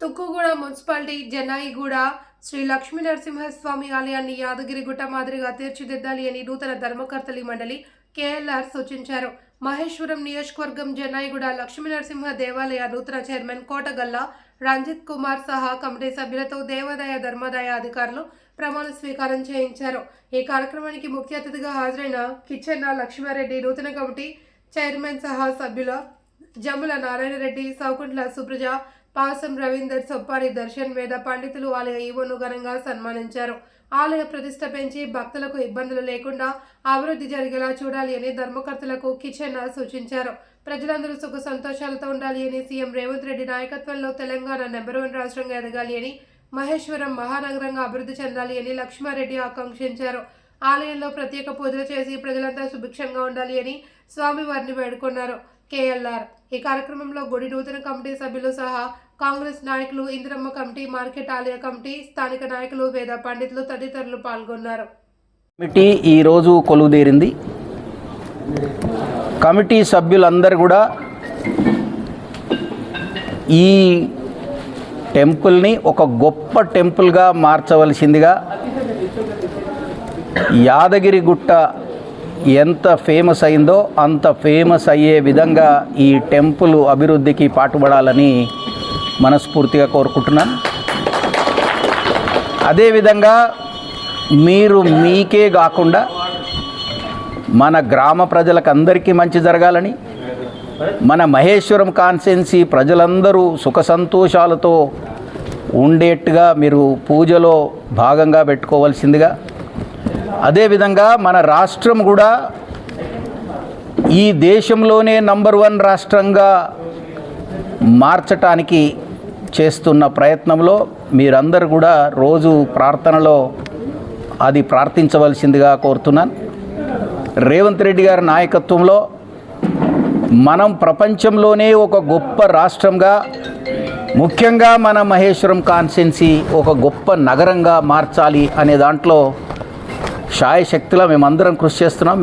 Tukkuguda municipality Janaiguda Shri Lakshmi Narasimhaswamy ఆలయాన్ని యాదగిరిగుట్ట మాదిరిగా తీర్చిదిద్దాలి అని నూతన ధర్మకర్తలి మండలి కేఎల్ఆర్ సూచించారు. మహేశ్వరం నియోజకవర్గం జనాయిగూడ లక్ష్మీ నరసింహ దేవాలయ నూతన చైర్మన్ కోటగల్ల రంజిత్ కుమార్ సహా కమిటీ సభ్యులతో దేవాదాయ ధర్మాదాయ అధికారులు ప్రమాణ స్వీకారం చేయించారు. ఈ కార్యక్రమానికి ముఖ్య అతిథిగా హాజరైన కిచెన్న లక్ష్మారెడ్డి నూతన కమిటీ చైర్మన్ సహా సభ్యుల జమ్ముల నారాయణరెడ్డి సౌకుంట్ల సుప్రజ పాసం రవీందర్ సొప్పారి దర్శన్ వేద పండితులు ఆలయ ఈవోను ఘనంగా సన్మానించారు. ఆలయ ప్రతిష్ట పెంచి భక్తులకు ఇబ్బందులు లేకుండా అభివృద్ధి జరిగేలా చూడాలి అని ధర్మకర్తలకు కిచెన్ సూచించారు. ప్రజలందరూ సుఖ సంతోషాలతో ఉండాలి అని సీఎం రేవంత్ రెడ్డి నాయకత్వంలో తెలంగాణ నెంబర్ వన్ రాష్ట్రంగా ఎదగాలి అని మహేశ్వరం మహానగరంగా అభివృద్ధి చెందాలి అని లక్ష్మారెడ్డి ఆకాంక్షించారు. ఆలయంలో ప్రత్యేక పూజలు చేసి ప్రజలంతా సుభిక్షంగా ఉండాలి అని స్వామివారిని వేడుకున్నారు. కేఎల్ఆర్. ఈ కార్యక్రమంలో గుడి నూతన కమిటీ సభ్యులు సహా కాంగ్రెస్ నాయకులు ఇందిరమ్మ కమిటీ మార్కెట్ ఆలయ కమిటీ స్థానిక నాయకులు వేద పండితులు తదితరులు పాల్గొన్నారు. కమిటీ ఈరోజు కొలువుదేరింది. కమిటీ సభ్యులందరూ కూడా ఈ టెంపుల్ని ఒక గొప్ప టెంపుల్గా మార్చవలసిందిగా యాదగిరిగుట్ట ఎంత ఫేమస్ అయిందో అంత ఫేమస్ అయ్యే విధంగా ఈ టెంపుల్ అభివృద్ధికి పాటుపడాలని మనస్ఫూర్తిగా కోరుకుంటున్నాను. అదేవిధంగా మీరు మీకే కాకుండా మన గ్రామ ప్రజలకు అందరికీ మంచి జరగాలని మన మహేశ్వరం కాన్సెన్సీ ప్రజలందరూ సుఖ సంతోషాలతో ఉండేట్టుగా మీరు పూజలో భాగంగా పెట్టుకోవాల్సిందిగా అదేవిధంగా మన రాష్ట్రం కూడా ఈ దేశంలోనే నంబర్ వన్ రాష్ట్రంగా మార్చటానికి చేస్తున్న ప్రయత్నంలో మీరందరూ కూడా రోజు ప్రార్థనలో అది ప్రార్థించవలసిందిగా కోరుతున్నాను. రేవంత్ రెడ్డి గారి నాయకత్వంలో మనం ప్రపంచంలోనే ఒక గొప్ప రాష్ట్రంగా ముఖ్యంగా మన మహేశ్వరం కాన్స్టెన్సీ ఒక గొప్ప నగరంగా మార్చాలి అనే దాంట్లో శాయశక్తిలో మేమందరం కృషి చేస్తున్నాం.